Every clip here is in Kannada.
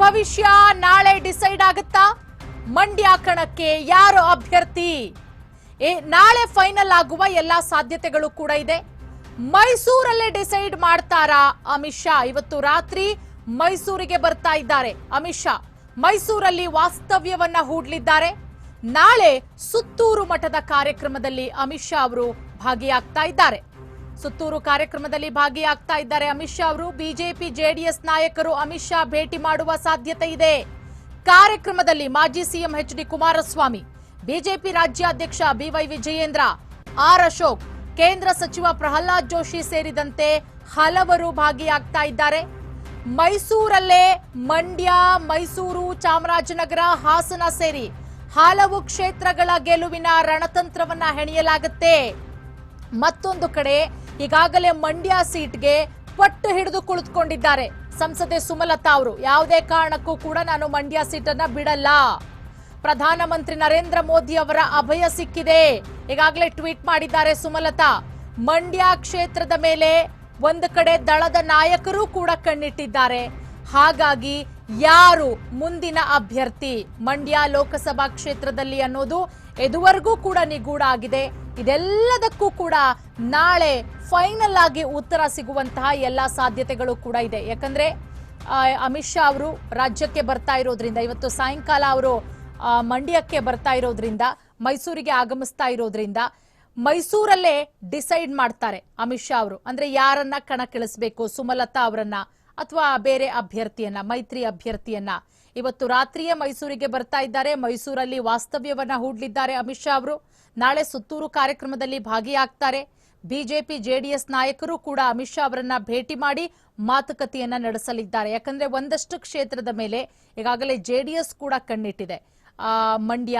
ಭವಿಷ್ಯ ನಾಳೆ ಡಿಸೈಡ್ ಆಗುತ್ತಾ? ಮಂಡ್ಯ ಕಣಕ್ಕೆ ಯಾರು ಅಭ್ಯರ್ಥಿ? ನಾಳೆ ಫೈನಲ್ ಆಗುವ ಎಲ್ಲಾ ಸಾಧ್ಯತೆಗಳು ಕೂಡ ಇದೆ. ಮೈಸೂರಲ್ಲೇ ಡಿಸೈಡ್ ಮಾಡ್ತಾರಾ ಅಮಿತ್ ಶಾ? ಇವತ್ತು ರಾತ್ರಿ ಮೈಸೂರಿಗೆ ಬರ್ತಾ ಇದ್ದಾರೆ ಅಮಿತ್ ಶಾ. ಮೈಸೂರಲ್ಲಿ ವಾಸ್ತವ್ಯವನ್ನ ಹೂಡ್ಲಿದ್ದಾರೆ. ನಾಳೆ ಸುತ್ತೂರು ಮಠದ ಕಾರ್ಯಕ್ರಮದಲ್ಲಿ ಅಮಿತ್ ಶಾ ಅವರು ಭಾಗಿಯಾಗ್ತಾ ಇದ್ದಾರೆ. ಸುತ್ತೂರು ಕಾರ್ಯಕ್ರಮದಲ್ಲಿ ಭಾಗಿಯಾಗ್ತಾ ಇದ್ದಾರೆ ಅಮಿತ್ ಶಾ ಅವರು. ಬಿಜೆಪಿ, ಜೆಡಿಎಸ್ ನಾಯಕರು ಅಮಿತ್ ಶಾ ಭೇಟಿ ಮಾಡುವ ಸಾಧ್ಯತೆ ಇದೆ. ಕಾರ್ಯಕ್ರಮದಲ್ಲಿ ಮಾಜಿ CM H D Kumaraswamy, BJP ರಾಜ್ಯಾಧ್ಯಕ್ಷ ಬಿವೈ ವಿಜಯೇಂದ್ರ, ಆರ್ ಅಶೋಕ್, ಕೇಂದ್ರ ಸಚಿವ ಪ್ರಹ್ಲಾದ್ ಜೋಶಿ ಸೇರಿದಂತೆ ಹಲವರು ಭಾಗಿಯಾಗ್ತಾ ಇದ್ದಾರೆ. ಮೈಸೂರಲ್ಲೇ ಮಂಡ್ಯ, ಮೈಸೂರು, ಚಾಮರಾಜನಗರ, ಹಾಸನ ಸೇರಿ ಹಲವು ಕ್ಷೇತ್ರಗಳ ಗೆಲುವಿನ ರಣತಂತ್ರವನ್ನ ಹೆಣೆಯಲಾಗುತ್ತೆ. ಮತ್ತೊಂದು ಕಡೆ ಈಗಾಗಲೇ ಮಂಡ್ಯ ಸೀಟ್ಗೆ ಪಟ್ಟು ಹಿಡಿದು ಕುಳಿತುಕೊಂಡಿದ್ದಾರೆ. ಸಂಸದೆ ಸುಮಲತಾ ಅವರು, ಯಾವುದೇ ಕಾರಣಕ್ಕೂ ಕೂಡ ನಾನು ಮಂಡ್ಯ ಸೀಟನ್ನ ಬಿಡಲ್ಲ. ಪ್ರಧಾನಮಂತ್ರಿ ನರೇಂದ್ರ ಮೋದಿ ಅವರ ಅಭಯ ಸಿಕ್ಕಿದೆ. ಈಗಾಗಲೇ ಟ್ವೀಟ್ ಮಾಡಿದ್ದಾರೆ ಸುಮಲತಾ. ಮಂಡ್ಯ ಕ್ಷೇತ್ರದ ಮೇಲೆ ಒಂದು ಕಡೆ ದಳದ ನಾಯಕರು ಕೂಡ ಕಣ್ಣಿಟ್ಟಿದ್ದಾರೆ. ಹಾಗಾಗಿ ಯಾರು ಮುಂದಿನ ಅಭ್ಯರ್ಥಿ? ಮಂಡ್ಯ ಲೋಕಸಭಾ ಕ್ಷೇತ್ರದಲ್ಲಿ ಅನ್ನೋದು ಇದುವರೆಗೂ ಕೂಡ ನಿಗೂಢ ಆಗಿದೆ. ಇದೆಲ್ಲದಕ್ಕೂ ಕೂಡ ನಾಳೆ ಫೈನಲ್ ಆಗಿ ಉತ್ತರ ಸಿಗುವಂತಹ ಎಲ್ಲ ಸಾಧ್ಯತೆಗಳು ಕೂಡ ಇದೆ. ಯಾಕಂದ್ರೆ ಅಮಿತ್ ಶಾ ಅವರು ರಾಜ್ಯಕ್ಕೆ ಬರ್ತಾ ಇರೋದ್ರಿಂದ, ಇವತ್ತು ಸಾಯಂಕಾಲ ಅವರು ಮಂಡ್ಯಕ್ಕೆ ಬರ್ತಾ ಇರೋದ್ರಿಂದ, ಮೈಸೂರಿಗೆ ಆಗಮಿಸ್ತಾ ಇರೋದ್ರಿಂದ, ಮೈಸೂರಲ್ಲೇ ಡಿಸೈಡ್ ಮಾಡ್ತಾರೆ ಅಮಿತ್ ಶಾ ಅವರು. ಅಂದ್ರೆ ಯಾರನ್ನ ಕಣಕ್ಕಿಳಿಸ್ಬೇಕು? ಸುಮಲತಾ ಅವರನ್ನ. ಅಥವಾ ಬೇರೆ ಅಭ್ಯರ್ಥಿಯನ್ನ, ಮೈತ್ರಿ ಅಭ್ಯರ್ಥಿಯನ್ನ? ಇವತ್ತು ರಾತ್ರಿಯೇ ಮೈಸೂರಿಗೆ ಬರ್ತಾ ಇದ್ದಾರೆ. ಮೈಸೂರಲ್ಲಿ ವಾಸ್ತವ್ಯವನ್ನ ಹೂಡಲಿದ್ದಾರೆ ಅಮಿತ್ ಶಾ ಅವರು. ನಾಳೆ ಸುತ್ತೂರು ಕಾರ್ಯಕ್ರಮದಲ್ಲಿ ಭಾಗಿಯಾಗ್ತಾರೆ. ಬಿಜೆಪಿ, ಜೆಡಿಎಸ್ ನಾಯಕರು ಕೂಡ ಅಮಿತ್ ಶಾ ಅವರನ್ನ ಭೇಟಿ ಮಾಡಿ ಮಾತುಕತೆಯನ್ನ ನಡೆಸಲಿದ್ದಾರೆ. ಯಾಕಂದ್ರೆ ಒಂದಷ್ಟು ಕ್ಷೇತ್ರದ ಮೇಲೆ ಈಗಾಗಲೇ ಜೆಡಿಎಸ್ ಕೂಡ ಕಣ್ಣಿಟ್ಟಿದೆ. ಮಂಡ್ಯ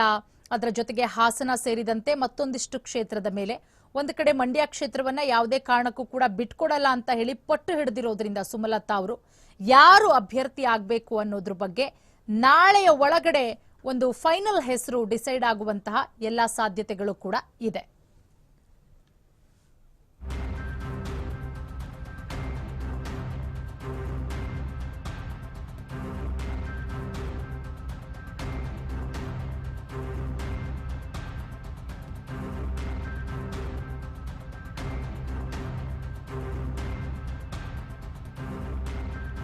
ಅದರ ಜೊತೆಗೆ ಹಾಸನ ಸೇರಿದಂತೆ ಮತ್ತೊಂದಿಷ್ಟು ಕ್ಷೇತ್ರದ ಮೇಲೆ. ಒಂದು ಕಡೆ ಮಂಡ್ಯ ಕ್ಷೇತ್ರವನ್ನ ಯಾವುದೇ ಕಾರಣಕ್ಕೂ ಕೂಡ ಬಿಟ್ಕೊಡಲ್ಲ ಅಂತ ಹೇಳಿ ಪಟ್ಟು ಹಿಡಿದಿರೋದ್ರಿಂದ ಸುಮಲತಾ ಅವರು ಯಾರು ಅಭ್ಯರ್ಥಿ ಆಗಬೇಕು ಅನ್ನೋದ್ರ ಬಗ್ಗೆ ನಾಳೆಯ ಒಳಗಡೆ ಒಂದು ಫೈನಲ್ ಹೆಸರು ಡಿಸೈಡ್ ಆಗುವಂತಹ ಎಲ್ಲಾ ಸಾಧ್ಯತೆಗಳು ಕೂಡ ಇದೆ.